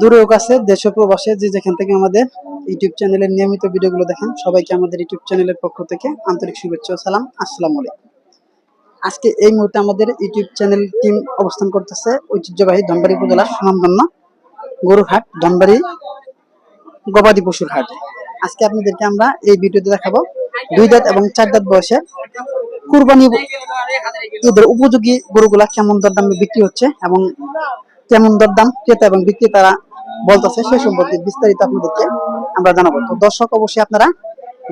দূরেও কাছে, দেশ প্রবাসে যে যেখান থেকে আমাদের ইউটিউব চ্যানেলের নিয়মিত ভিডিওগুলো দেখেন, সবাইকে আমাদের ইউটিউব চ্যানেলের পক্ষ থেকে আন্তরিক শুভেচ্ছা ও সালাম। আসসালামু আলাইকুম। আজকে এই মুহূর্তে আমাদের ইউটিউব চ্যানেল টিম অবস্থান করতেছে ঐতিহ্যবাহী ধনবাড়ি উপজেলা সুনামধন্য গরুরহাট, ধনবাড়ি, গবাদি পশুর হাট। আজকে আপনাদেরকে আমরা এই ভিডিওতে দেখাবো দুই দাঁত এবং চার দাঁত বয়সে কুরবানি ঈদের উপযোগী গরুগুলা কেমন দরদামে বিক্রি হচ্ছে এবং কেমন দরদাম ক্রেতা এবং বিক্রেতারা বলতেছে সে সম্পর্কে বিস্তারিত আপনাদেরকে আমরা জানাব। তো দর্শক, অবশ্যই আপনারা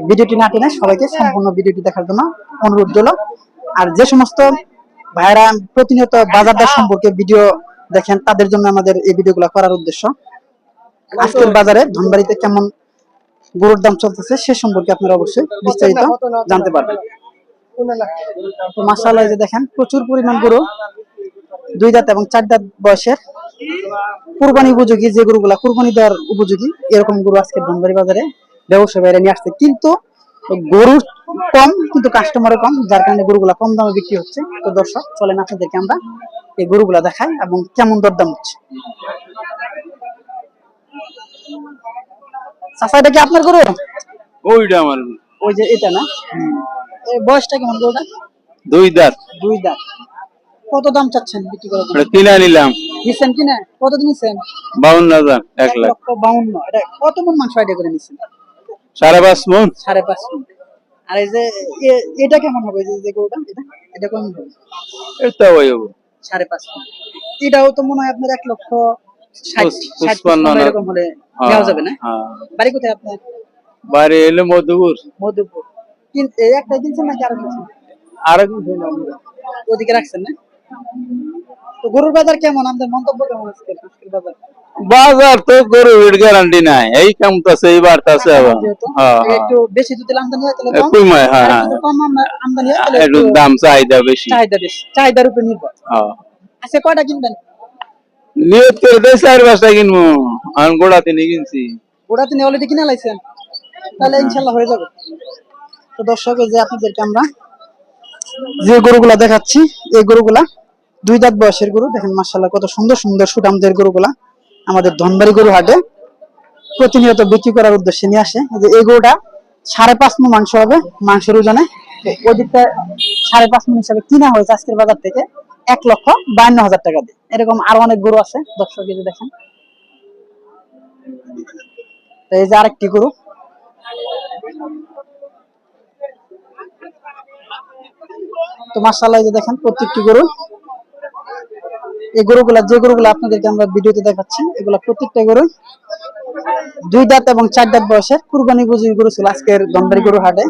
ভিডিওটি না টেনে সবাইকে সম্পূর্ণ ভিডিওটি দেখার জন্য অনুরোধ রইল। আর যে সমস্ত ভাইরা প্রতিনিয়ত বাজার দর সম্পর্কে ভিডিও দেখেন, তাদের জন্য আমাদের এই ভিডিওগুলো করার উদ্দেশ্য। আজকের বাজারে ধনবাড়িতে কেমন গরুর দাম চলতেছে সে সম্পর্কে আপনারা অবশ্যই বিস্তারিত জানতে পারবেন। মাসাল্লাহ যে দেখেন, প্রচুর পরিমাণ গরু, দুই দাঁত এবং চার দাঁত বয়সের। কুরবানি উপযোগী যে গরুগুলা কুরবানি দেওয়ার উপযোগী এরকম গরু আজকে ধনবাড়ি বাজারে ব্যবসা বাইরে নিয়ে আসছে। কিন্তু গরু কম কিন্তু কাস্টমারও কম যার কারণে গরুগুলা কম দামে বিক্রি হচ্ছে। তো দর্শক চলেন আপনাদেরকে আমরা এই গরুগুলা দেখাই এবং কেমন দরদাম হচ্ছে। চাচা এটা কি আপনার গরু? ওইটা আমার। ওই যে এটা না? বয়সটা কেমন গরুটা? দুই দাঁত। দুই দাঁত। কত দাম চাচ্ছেন বিক্রি করার জন্য? নিলাম। নিছেন কিনা? কত দিন নিছেন বাউন্ন হাজার এক লাখ। লক্ষ বাউন্ন। এটা কত মন মাংস আইডিয়া করে নিছেন? সাড়ে পাঁচ মন। সাড়ে পাঁচ মন। আর এই যে এটা কেমন হবে? যে- যে গরুটা এটা? এটা কেমন হবে এটা ওই হব। সাড়ে পাঁচ মন। এটাও তো মনে হয় আপনার এক লক্ষ না। এরকম হলে হ্যাঁ, নেওয়া যাবে না? হ্যাঁ। বাড়ি কোথায় আপনার? বাড়ি এলে মধুপুর। মধুপুর। কিন এই একটা কিনছেন নাকি আরও কিনছেন? আর ওদিকে রাখছেন না? তো গরুর বাজার কেমন? আমাদের মন্তব্য কেমন আজকে আজকের বাজার? বাজার তো গরুর গ্যারান্টি নাই। এই বাড়তাছে আবার। যেহেতু। হ্যাঁ, একটু বেশি যদি আমদানি হয় তাহলে হ্যাঁ। কম হ্যাঁ। হ্যাঁ কম আমদানি হয় তাহলে একটু দাম চাহিদা বেশি। চাহিদা বেশি। চাহিদার উপর নির্ভর। হ্যাঁ। আচ্ছা কয়টা কিনবেন? নিয়ত করে দেয় চার পাঁচটা কিনবো। আমি গোড়া তিনি কিনছি। ওটা তিনি অলরেডি কিনে লাইছেন। তাহলে ইনশাল্লাহ হয়ে যাবে। তো দর্শক যে আপনাদেরকে আমরা যে গরুগুলা দেখাচ্ছি এই গরুগুলা দুই দাঁত বয়সের গরু। দেখেন মার্শাল্লাহ কত সুন্দর সুন্দর সুদামদের গরুগুলা আমাদের ধনবাড়ি গরু হাটে প্রতিনিয়ত বিক্রি করার উদ্দেশ্যে নিয়ে আসে। যে এই গরুটা সাড়ে পাঁচ মন মাংস হবে, মাংসের ওজনে। তো ওই দিকটা সাড়ে পাঁচ মন হিসাবে কিনা হয়েছে আজকের বাজার থেকে এক লক্ষ বায়ান্ন হাজার টাকা দিয়ে। এরকম আরও অনেক গরু আছে, দর্শক এই যে দেখেন। এই যে আরেকটি গরু। তো মার্শাল্লাহ যে দেখেন প্রত্যেকটি গরু। এই গরুগুলা, যে গরুগুলো আপনাদেরকে আমরা ভিডিওতে দেখাচ্ছি, এগুলা প্রত্যেকটা গরু দুই দাঁত এবং চার দাঁত বয়সের কুরবানি বুঝি গরু ছিল আজকের দমদারি গরু হাটে।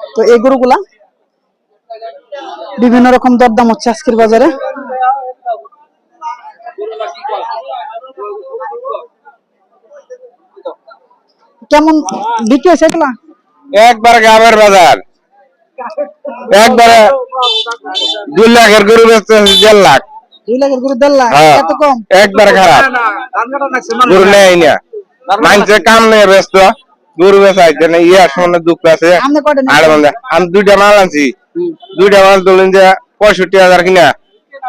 তো এই গরুগুলা বিভিন্ন রকম দরদাম হচ্ছে আজকের বাজারে। কেমন বিক্রি হয়েছে এগুলা? একবার গ্রামের বাজার। একবারে দুই লাখের গরু বেচতে দেড় লাখ। দুই লাখের গরু দেড় লাখ। এত কম? একবার খারাপ। গরু নেই না। মানছে কাম নেই ব্যস্ত। গরু বেচাইছে না ইয়া সমানে দুঃখ আছে। আর নিয়েছেন? আমি দুইটা মাল আনছি। দুইটা মাল ধরলেন যে পঁয়ষট্টি হাজার কিনা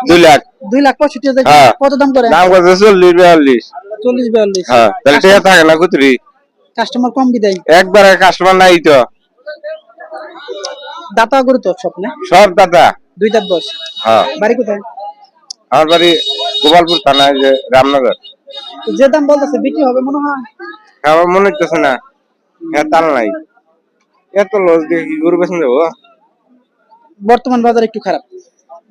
দুই লাখ। দুই লাখ পঁয়ষট্টি হাজার। কত দাম করে? দাম করছে চল্লিশ বিয়াল্লিশ। চল্লিশ বিয়াল্লিশ। হ্যাঁ তাহলে ঠিক থাকে না কুতুরি। কাস্টমার কম বিদায়। একবারে কাস্টমার নাই তো। দাতা গরু তো স্বপ্নে সব দাদা দুই দাঁত হ্যাঁ। বাড়ি কোথায়? আমার বাড়ি গোপালপুর থানা যে রামনগর। যে দাম বলতেছে বিক্রি হবে মনে হয়? আমার মনে না। হ্যাঁ তাল নাই। এত লস দিয়ে কি গরু বেচন যাব বর্তমান বাজার একটু খারাপ।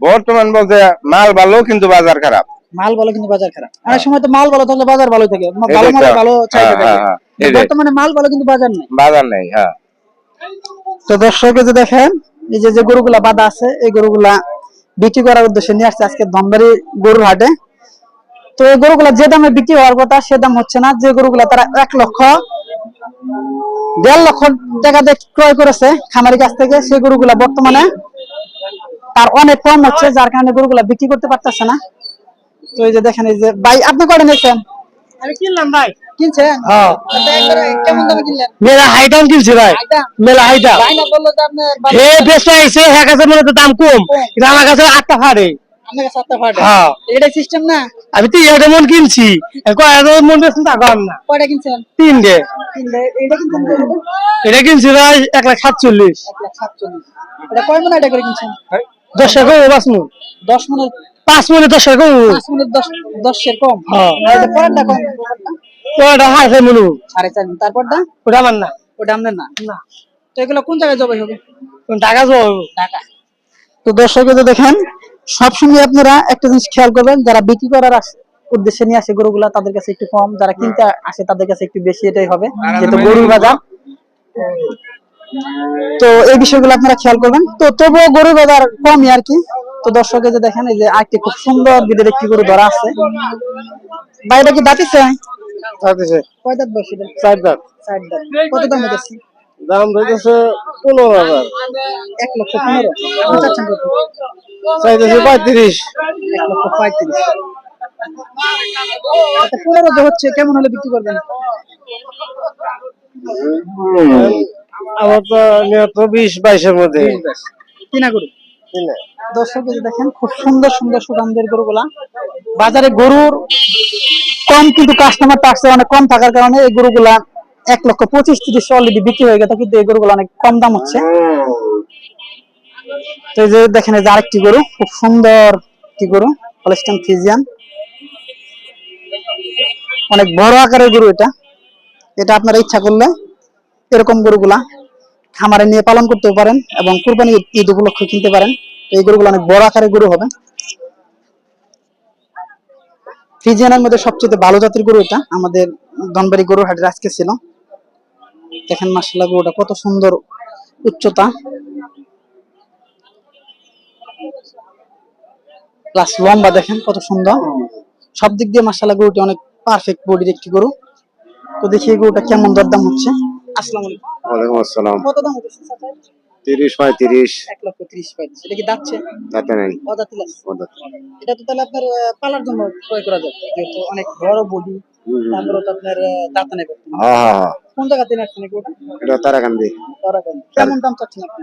বর্তমান বলতে মাল ভালো কিন্তু বাজার খারাপ। মাল ভালো কিন্তু বাজার খারাপ। অনেক সময় তো মাল ভালো থাকলে বাজার ভালো থাকে। ভালো মালে। ভালো চাহিদা হ্যাঁ, থাকে। হ্যাঁ, হ্যাঁ, এটাই। বর্তমানে মাল ভালো কিন্তু বাজার নেই। বাজার নেই হ্যাঁ। তো দর্শকে যে দেখেন এই যে যে গরুগুলা বাঁধা আছে এই গরুগুলা বিক্রি করার উদ্দেশ্যে নিয়ে আসছে আজকে ধনবাড়ি গরুর হাটে। তো এই গরুগুলা যে দামে বিক্রি হওয়ার কথা, সে দাম হচ্ছে না। যে গরুগুলা তারা এক লক্ষ, দেড় লক্ষ টাকা দিয়ে ক্রয় করেছে খামারি কাছ থেকে সেই গরুগুলা বর্তমানে তার অনেক কম হচ্ছে, যার কারণে গরুগুলা বিক্রি করতে পারতেছে না। তো এই যে দেখেন, এই যে ভাই, আপনি কটা নিয়েছেন? আমি কিনলাম, ভাই। কিনছেন হ্যাঁ। কেমন দামে কিনলেন? মেলা হাইটাম কিনছি ভাই। মেলা হাইটাম ভাই না বলল যে আপনার হে বেচতে আইছে এক হাজার মনে তো দাম কম। কিন্তু আমার কাছে আটটা ফাড়ে আপনার কাছে আটটা ফাটা? হ্যাঁ। এটা আমি তো এটা মন কিনছি। মন বেশি না। তিনটে। এটা কিনছেন কত? এটা কিনছি ভাই এক লাখ সাতচল্লিশ। সাতচল্লিশ। এটা কয় মনে এটা করে কিনছেন? দশ টাকা পাঁচ মন। দশ মনের পাঁচ মনে দশ টাকা দশ দশের কম। হ্যাঁ। আর এই যে পরেরটা ওটা হাসে মনু। সাড়ে চার তারপরটা ওটা আমার না। ওটা আপনার না? না। তো এগুলো কোন জায়গায় জবাই হবে? টাকা জব ঢাকা। তো দর্শক যে দেখেন সবসময় আপনারা একটা জিনিস খেয়াল করবেন যারা বিক্রি করার উদ্দেশ্যে নিয়ে আসে গরুগুলা তাদের কাছে একটু কম। যারা কিনতে আসে তাদের কাছে একটু বেশি এটাই হবে যেহেতু গরুর বাজার। তো এই বিষয়গুলো আপনারা খেয়াল করবেন। তো তবুও গরুর বাজার কমই আর কি। তো দর্শকে যে দেখেন এই যে আরেকটি খুব সুন্দর বিদের একটি গরু ধরা আছে। বাইরে কি দাঁতিছে কয় দাঁত? চার চার দাঁত কত দাম দাম রয়েছে পনেরো হাজার। এক লক্ষ পনেরো? আপনি চাচ্ছেন কত? চাইতেছে পঁয়ত্রিশ। এক লক্ষ পঁয়ত্রিশ। আচ্ছা, পনেরো যে হচ্ছে কেমন হলে বিক্রি করবেন? আমার তো নিহত বিশ বাইশের মধ্যে। কিনা গরু কিনে। দর্শক দেখেন, খুব সুন্দর সুন্দর গরুগুলা। বাজারে গরুর কম কিন্তু কাস্টমার অনেক কম থাকার কারণে এই গরুগুলা এক লক্ষ পঁচিশ তিরিশ অলরেডি বিক্রি হয়ে গেছে, কিন্তু এই গরুগুলো অনেক কম দাম হচ্ছে। তো এই যে দেখেন, এই যে আরেকটি গরু, খুব সুন্দর একটি গরু হলস্টান ফিজিয়ান অনেক বড় আকারের গরু এটা। এটা আপনারা ইচ্ছা করলে এরকম গরুগুলা খামারে নিয়ে পালন করতে পারেন এবং কুরবানি ঈদ- ঈদ উপলক্ষে কিনতে পারেন। তো এই গরুগুলো অনেক বড় আকারের গরু হবে। ফ্রিজিয়ানের মধ্যে সবচেয়ে ভালো জাতের গরু এটা। আমাদের ধনবাড়ি গরুর হাটের আজকে ছিল। দেখেন মাসাল্লাহ গরুটা কত সুন্দর উচ্চতা। প্লাস লম্বা দেখেন কত সুন্দর। সব দিক দিয়ে মাসাল্লাহ গরুটি অনেক পারফেক্ট বডির একটি গরু। তো দেখি এই গরুটা কেমন দরদাম হচ্ছে। আসসালামু আলাইকুম। ওয়ালাইকুম আসসালাম। কত দাম হচ্ছে চাচা? তিরিশ পঁয়ত্রিশ। এক লক্ষ ত্রিশ পঁয়ত্রিশ। এটা কি দাচ্ছে নেই। অদাতি এটা তো তাহলে আপনার পালার জন্য ক্রয় করা যাবে যেহেতু অনেক বড় বডি তারপরে তো আপনার দাঁত হ্যাঁ হ্যাঁ হ্যাঁ। কোন জায়গা থেকে আসছেন এটা তারাকান্দি। তারাকান কেমন দাম চাচ্ছেন আপনি?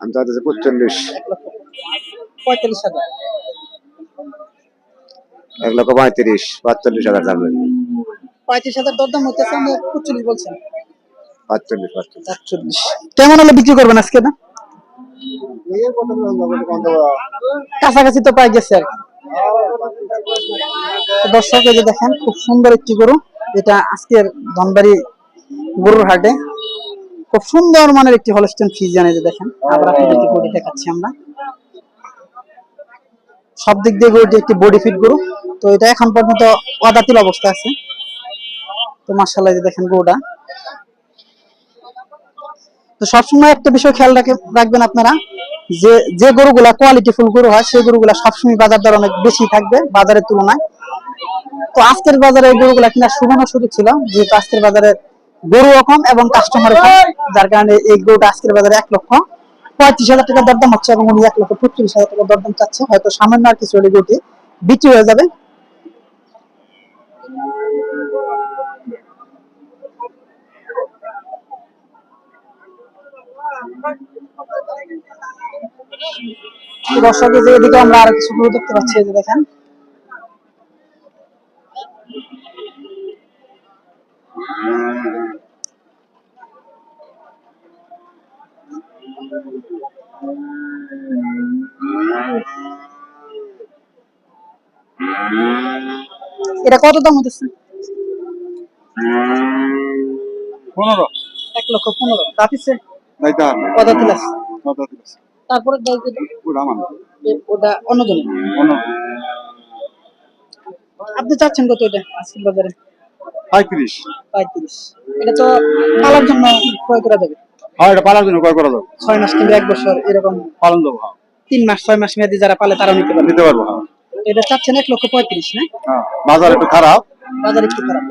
আমি পঁয়তাল্লিশ। হাজার। এক লক্ষ পঁয়ত্রিশ পাঁচচল্লিশ হাজার যাবে পঁয়ত্রিশ হাজার দরদাম হচ্ছে আপনি বলছেন। কেমন হলে বিক্রি করবেন আজকে না কাছাকাছি তো প্রায় গেছে দর্শক, এই যে দেখেন, খুব সুন্দর একটি গরু। এটা আজকের ধনবাড়ি গরুর হাটে। খুব সুন্দর মানের একটি হলস্টেন ফিজিয়ান এই যে দেখেন। আবার দেখাচ্ছি আমরা। সব দিক দিয়ে গরুটি একটি বডি ফিট গরু। তো এটা এখন পর্যন্ত অদাতিল অবস্থা আছে। তো মার্শাল্লাহ যে দেখেন গরুটা। তো সবসময় একটা বিষয় খেয়াল রাখে রাখবেন আপনারা, যে যে গরুগুলা কোয়ালিটি ফুল গরু হয়, সেই গরুগুলা সবসময় বাজার দর অনেক বেশি থাকবে বাজারের তুলনায়। তো আজকের বাজারে এই গরুগুলা কিনার সুবর্ণ সুযোগ ছিল, যেহেতু আজকের বাজারে গরু কম এবং কাস্টমার যার কারণে এই গরুটা আজকের বাজারে এক লক্ষ পঁয়ত্রিশ হাজার টাকা দরদাম হচ্ছে এবং উনি এক লক্ষ পঁয়ত্রিশ হাজার টাকা দরদাম চাচ্ছে। হয়তো সামান্য আর কিছু হলে গরুটি বিক্রি হয়ে যাবে। দর্শকের যে এদিকে আমরা আর কিছু দেখতে পাচ্ছি যে দেখেন। এটা কত দাম হতেছে পনেরো। এক লক্ষ পনেরো। তারপরে ওটা অন্যজন আপনি চাচ্ছেন কত এটা আজকের বাজারে? পঁয়ত্রিশ। পঁয়ত্রিশ। এটা তো পালার জন্য ক্রয় করা যাবে? হ্যাঁ এটা পালার জন্য কয় করা যাবে। ছয় মাস কিংবা এক বছর এরকম। পালন দেবো হ্যাঁ। তিন মাস ছয় মাস মেয়াদি যারা পালে তারা নিতে পারবে। দিতে পারব হ্যাঁ। এটা চাচ্ছেন এক লক্ষ পঁয়ত্রিশ না? হ্যাঁ বাজার একটু খারাপ। বাজার একটু খারাপ।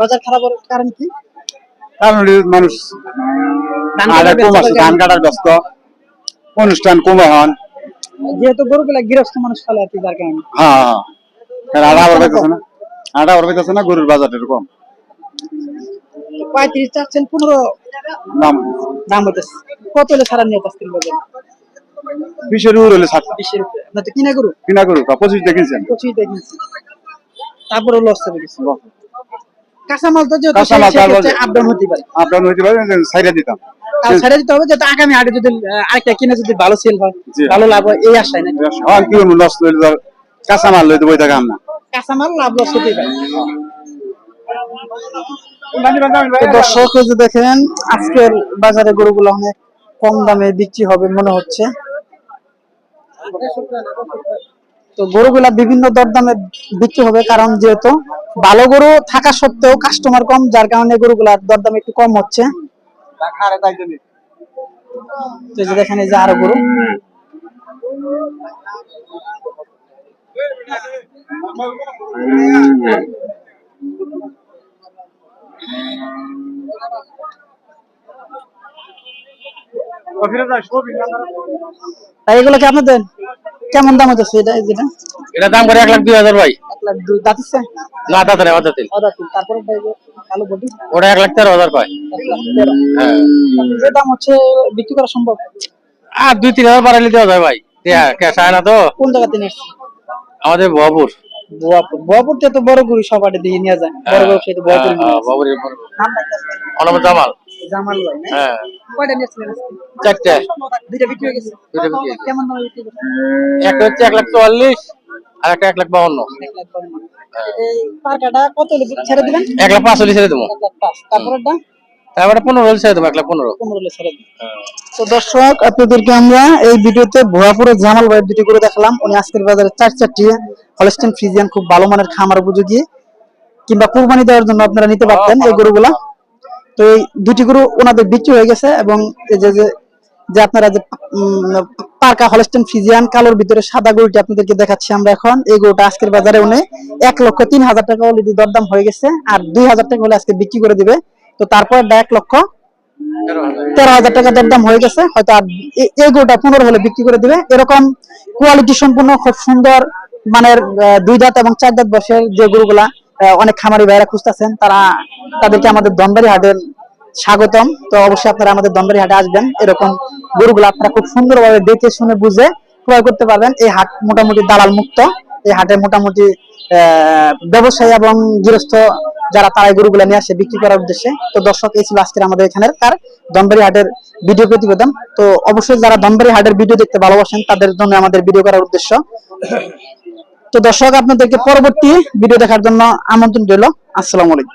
বাজার খারাপ কারণ কি? কারণ মানুষ আর কাটার কম আছে ধান কাটার ব্যস্ত। অনুষ্ঠান কমে হন। যেহেতু গরুগুলা গৃহস্থ মানুষ ফলে আর কি যার কারণে। হ্যাঁ হ্যাঁ। আটা আবার পাইতেছে না? আটা আবার পাইতেছে না? গরুর বাজার এরকম। পঁয়ত্রিশ চাচ্ছেন পনেরো দাম। দাম হইতেছে। কত হলে সারা নিয়ে বাজারে? বিশের উপর হলে ষাট বিশের উপরে। আপনার তো কিনা গরু? কিনা করুক পঁচিশ দেখিয়েছেন পঁচিশ দেখিয়েছি তারপরে লস কাঁচামাল তো যেহেতু কাঁচামাল তারপর- আপ ডাউন হতে পারে। আপনার হইতে পারে সাইডে দিতাম। ছেড়ে দিতে হবে যাতে আগামী হাটে যদি আরেকটা কিনে যদি ভালো সেল হয়। ভালো লাভ হয় এই আশায় নাকি? আর কি লস লইলে ধর লইতে বই কাঁচামাল লাভ লস হতেই পারে। দর্শক এই যে দেখেন আজকের বাজারে গরুগুলো অনেক কম দামে বিক্রি হবে মনে হচ্ছে। তো গরুগুলা বিভিন্ন দরদামে বিক্রি হবে কারণ যেহেতু ভালো গরু থাকা সত্ত্বেও কাস্টমার কম যার কারণে গরুগুলার দরদাম একটু কম হচ্ছে। তো যে দেখেন এই যে আরও গরু। তাই এগুলো কি আপনাদের? কেমন দাম হচ্ছে এটা যেটা? এটা দাম করে এক লাখ দুই হাজার ভাই। এক লাখ দুই। দাঁতিচ্ছে না দাদা দাদা তিন। তারপরে কালো বডি ওটা এক লাখ তেরো হাজার পাই এক লাখ তেরো। যে দাম হচ্ছে বিক্রি করা সম্ভব? আর দুই তিন হাজার বাড়াইলে দেওয়া যায় ভাই। ক্যাশ আয় না তো? কোন জায়গা তিনি আমাদের বাবুর বোয়াপুর। তো বড় গুড়ি সব আটে দিয়ে নিয়ে যায়। বড় ব্যবসায়ী নামটা কি আছে? জামাল। জামাল ভাই হ্যাঁ। কয়টা নিয়েছিলেন আজকে? দুইটা বিক্রি হয়ে গেছে। দুইটা বিক্রি কেমন দামে বিক্রি করছেন? একটা হচ্ছে এক লাখ চুয়াল্লিশ আর একটা এক লাখ বাউন্ন। এক লাখ বান্ন। এই পার্কাটা কত ছেড়ে দিবেন? এক লাখ পাঁচচল্লিশ ছেড়ে দেবো। এক লাখ পাঁচ। তারপরেরটা? তারপরে পনেরো হলে ছেড়ে দেবো এক লাখ পনেরো। পনেরো হলে ছেড়ে দিন তো দর্শক আপনাদেরকে আমরা এই ভিডিওতে ভুয়াপুরের জামাল ভাইয়ের দুটি করে দেখালাম। উনি আজকের বাজারে চার চারটি হলস্টেন ফ্রিজিয়ান খুব ভালো মানের খামার উপযোগী। কিংবা কুরবানি দেওয়ার জন্য আপনারা নিতে পারতেন এই গরুগুলা। তো এই দুটি গরু ওনাদের বিক্রি হয়ে গেছে এবং যে, যে- আপনারা যে পার্কা হলস্টেন ফ্রিজিয়ান কালোর ভিতরে সাদা গরুটি আপনাদেরকে দেখাচ্ছি আমরা এখন। এই গরুটা আজকের বাজারে উনি এক লক্ষ তিন হাজার টাকা অলরেডি দরদাম হয়ে গেছে আর দুই হাজার টাকা হলে আজকে বিক্রি করে দিবে। তো তারপর এক লক্ষ তেরো হাজার টাকা দরদাম হয়ে গেছে। হয়তো আর এই গরুটা পনেরো হলে বিক্রি করে দিবে। এরকম কোয়ালিটি সম্পূর্ণ খুব সুন্দর মানের দুই দাঁত এবং চার দাঁত বয়সের যে গরুগুলা অনেক খামারি ভাইরা খুঁজতেছেন, তারা তাদেরকে আমাদের দনবাড়ি হাটের স্বাগতম। তো অবশ্যই আপনারা আমাদের দনবাড়ি হাটে আসবেন। এরকম গরুগুলো আপনারা খুব সুন্দরভাবে দেখে শুনে বুঝে ক্রয় করতে পারবেন। এই হাট মোটামুটি দালাল মুক্ত। এই হাটে মোটামুটি ব্যবসায়ী এবং গৃহস্থ যারা তারা এই গরুগুলো নিয়ে আসে বিক্রি করার উদ্দেশ্যে। তো দর্শক, এই ছিল আজকের আমাদের এখানের তার দনবাড়ি হাটের ভিডিও প্রতিবেদন। তো অবশ্যই যারা দনবাড়ি হাটের ভিডিও দেখতে ভালোবাসেন, তাদের জন্য আমাদের ভিডিও করার উদ্দেশ্য। তো দর্শক আপনাদেরকে পরবর্তী ভিডিও দেখার জন্য আমন্ত্রণ রইল। আসসালামু আলাইকুম।